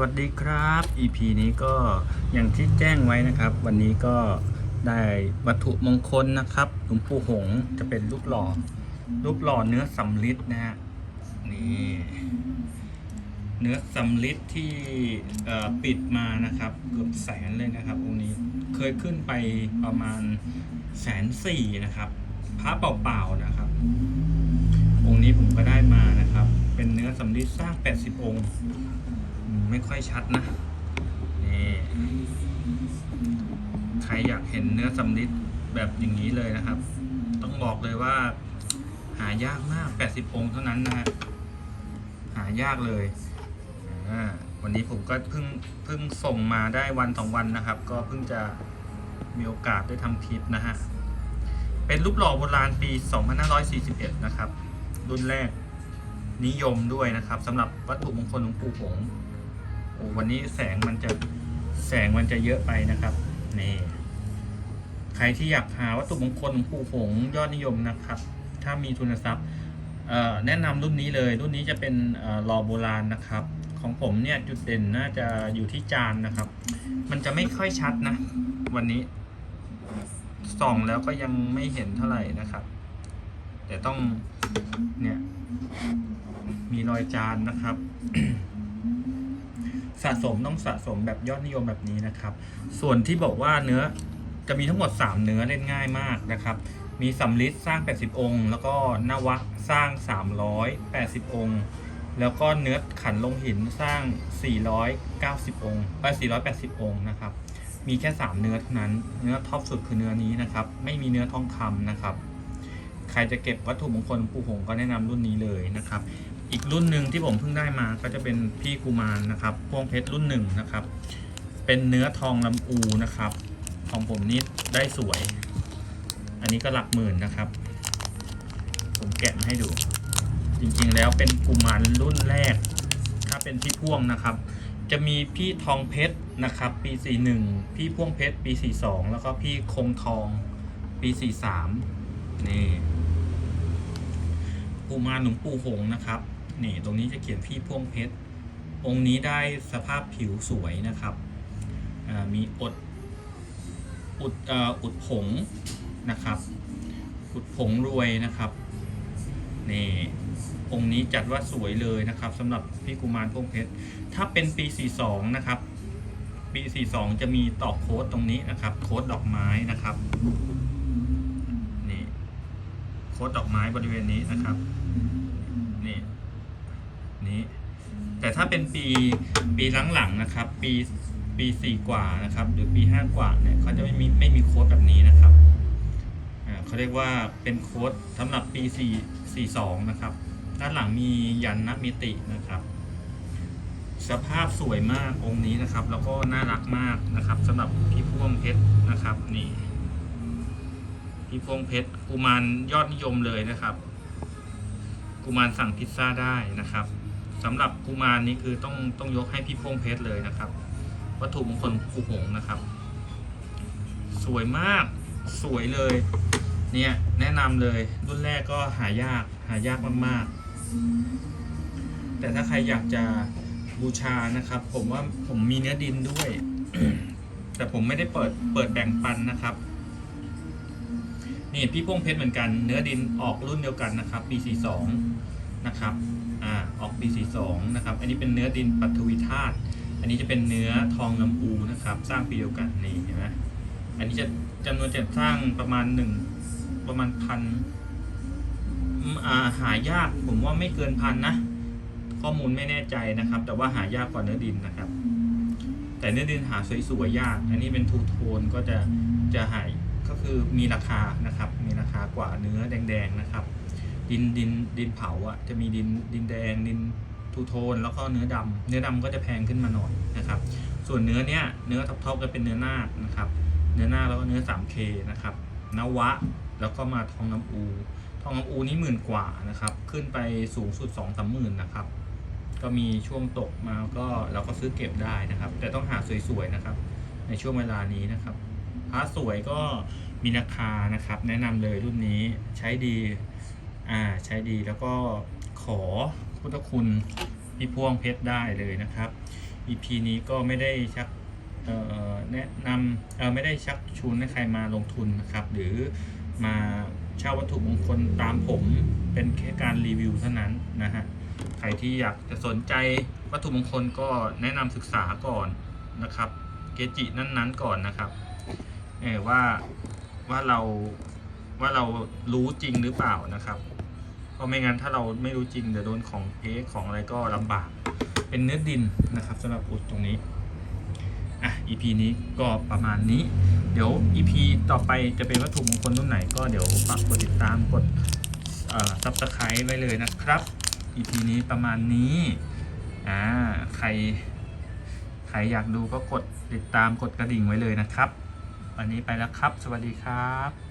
วัสดีครับ EP นี้ก็อย่างที่แจ้งไว้นะครับ วันนี้ก็ได้วัตถุมงคลนะครับหลวงปู่หงจะเป็นรูปหล่อรูปหล่อเนื้อสำลิดนะฮะนี่เนื้อสำลิดที่ปิดมานะครับ เกือบแสนเลยนะครับองค์นี้เคยขึ้นไปประมาณแสนสี่นะครับพระเปล่าๆนะครับ องค์นี้ผมก็ได้มานะครับ เป็นเนื้อสำลิดสร้าง 80 องค์ ไม่ค่อยชัดนะนี่ใครอยากเห็นเนื้อสำลิดแบบอย่างนี้เลยนะครับ ต้องบอกเลยว่า หายากมาก 80 องค์เท่านั้นนะฮะหายากเลยวันนี้ผมก็เพิ่งเพิ่งส่งมาได้วันสองวันนะครับ ก็เพิ่งจะมีโอกาสได้ทำคลิปนะฮะเป็นรูปหล่อโบราณปี 2541 นะครับ รุ่นแรกนิยมด้วยนะครับสำหรับวัตถุมงคลหลวงปู่หง โอ้วันนี้แสงมันจะแสงมันจะเยอะไปนะครับนี่ใครที่อยากหาวัตถุมงคลหลวงปู่หงยอดนิยมนะครับ ถ้ามีทุนทรัพย์แนะนำรุ่นนี้เลย รุ่นนี้จะเป็นเอ่อหล่อโบราณนะครับ ของผมเนี่ยจุดเด่นน่าจะอยู่ที่จานนะครับ มันจะไม่ค่อยชัดนะ วันนี้ส่องแล้วก็ยังไม่เห็นเท่าไหร่นะครับ แต่ต้องเนี่ยมีรอยจานนะครับ สะสมต้องสะสมแบบยอดนิยมแบบนี้นะครับ ส่วนที่บอกว่าเนื้อจะมีทั้งหมด 3 เนื้อเล่นง่ายมากนะครับ มีสำลิดสร้าง 80 องค์ แล้วก็นวะสร้าง 380 องค์ แล้วก็เนื้อขันลงหินสร้าง 490 องค์ไป480 องค์นะครับ มีแค่ 3 เนื้อเท่านั้น เนื้อท็อปสุดคือเนื้อนี้นะครับ ไม่มีเนื้อทองคำนะครับ ใครจะเก็บวัตถุมงคลปูหงก็แนะนำรุ่นนี้เลยนะครับ อีกรุ่นหนึ่งที่ผมเพิ่งได้มาก็จะเป็นพี่กุมารนะครับพวงเพชรรุ่นหนึ่งนะครับ เป็นเนื้อทองลำอูนะครับ ของผมนี่ได้สวย อันนี้ก็หลักหมื่นนะครับ ผมแกะมาให้ดู จริงๆแล้วเป็นกุมารรุ่นแรก ถ้าเป็นพี่พ่วงนะครับ จะมีพี่ทองเพชรนะครับ ปี 41 พี่พ่วงเพชรปี 42 แล้วก็พี่คงทองปี 43 นี่กุมารหลวงปู่หงนะครับ นี่ตรงนี้จะเขียนพี่พ่วงเพชร องค์นี้ได้สภาพผิวสวยนะครับอ่ามีอดอุดอ,อุดผงนะครับ อุดผงรวยนะครับ นี่องค์นี้จัดว่าสวยเลยนะครับสำหรับพี่กุมารพวงเพชร ถ้าเป็นปี 42 นะครับ ปี 42 จะมีต่อโค้ดตรงนี้นะครับ โค้ดดอกไม้นะครับ นี่โค้ดดอกไม้บริเวณนี้นะครับ นี่ นี้ แต่ถ้าเป็นปีปีหลังๆนะครับ ปีปีสี่กว่านะครับ หรือปีห้ากว่าเนี่ยเขาจะไม่มีไม่มีโค้ดแบบนี้นะครับอ่าเขาเรียกว่าเป็นโค้ดสำหรับปีสี่สี่สองนะครับ ด้านหลังมียันนัมิตินะครับ สภาพสวยมากองค์นี้นะครับ แล้วก็น่ารักมากนะครับสำหรับพี่พ่วงเพชรนะครับนี่พี่พ่วงเพชรกุมารยอดนิยมเลยนะครับ กุมารสั่งพิซซ่าได้นะครับ สำหรับกุมารนี้คือต้องต้องยกให้พี่พงเพชรเลยนะครับ วัตถุมงคลภูหงนะครับ สวยมากสวยเลย เนี่ยแนะนำเลยรุ่นแรกก็หายากหายากมากๆ แต่ถ้าใครอยากจะบูชานะครับ ผมว่าผมมีเนื้อดินด้วย แต่ผมไม่ได้เปิดเปิดแบ่งปันนะครับนี่พี่พงเพชรเหมือนกัน เนื้อดินออกรุ่นเดียวกันนะครับปี 42 นะครับ อ่าออกปี42นะครับ อันนี้เป็นเนื้อดินปัทวีธาตุ อันนี้จะเป็นเนื้อทองลำปูนะครับ สร้างปีเดียวกันนี่เห็นไหมอันนี้จะจำนวนจะสร้างประมาณหนึ่งประมาณพันาหายากผมว่าไม่เกินพันนะ ข้อมูลไม่แน่ใจนะครับ แต่ว่าหายากกว่าเนื้อดินนะครับ แต่เนื้อดินหาสวยๆยาก อันนี้เป็นทูโทนก็จะจะหายก็คือมีราคานะครับ มีราคากว่าเนื้อแดงๆนะครับ ดินดินดินเผาอะจะมีดินดินแดงดินทูโทนแล้วก็เนื้อดำเนื้อดำก็จะแพงขึ้นมาหน่อยนะครับ ส่วนเนื้อเนี้ยเนื้อท็อปๆก็เป็นเนื้อนาคนะครับ เนื้อหน้าแล้วก็เนื้อ 3K นะครับนวะแล้วก็มาทองน้ำอูทองน้ำอูนี่หมื่นกว่านะครับ ขึ้นไปสูงสุด2องสามหมื่นนะครับ ก็มีช่วงตกมาก็เราก็ซื้อเก็บได้นะครับ แต่ต้องหาสวยๆนะครับ ในช่วงเวลานี้นะครับพระสวยก็มีราคานะครับ แนะนำเลยรุ่นนี้ใช้ดี อ่าใช้ดีแล้วก็ขอพุทธคุณพี่พวงเพชรได้เลยนะครับ EP นี้ก็ไม่ได้ชักแนะนำไม่ได้ชักชวนให้ใครมาลงทุนนะครับ หรือมาเช่าวัตถุมงคลตามผมเป็นแค่การรีวิวเท่านั้นนะฮะใครที่อยากจะสนใจวัตถุมงคลก็แนะนำศึกษาก่อนนะครับ เกจินั้นๆก่อนนะครับว่าว่าเราว่าเรารู้จริงหรือเปล่านะครับ เพราะไม่งั้นถ้าเราไม่รู้จริงเดี๋ยวโดนของเก๊ของอะไรก็ลำบาก เป็นเนื้อดินนะครับสำหรับอุดตรงนี้อะ EP นี้ก็ประมาณนี้ เดี๋ยว EP ต่อไปจะเป็นวัตถุมงคลรุ่นไหนก็เดี๋ยวฝากกดติดตามกดเอ่อ subscribe ไว้เลยนะครับ EP นี้ประมาณนี้อ่าใคร ใครอยากดูก็กดติดตามกดกระดิ่งไว้เลยนะครับ วันนี้ไปแล้วครับ สวัสดีครับ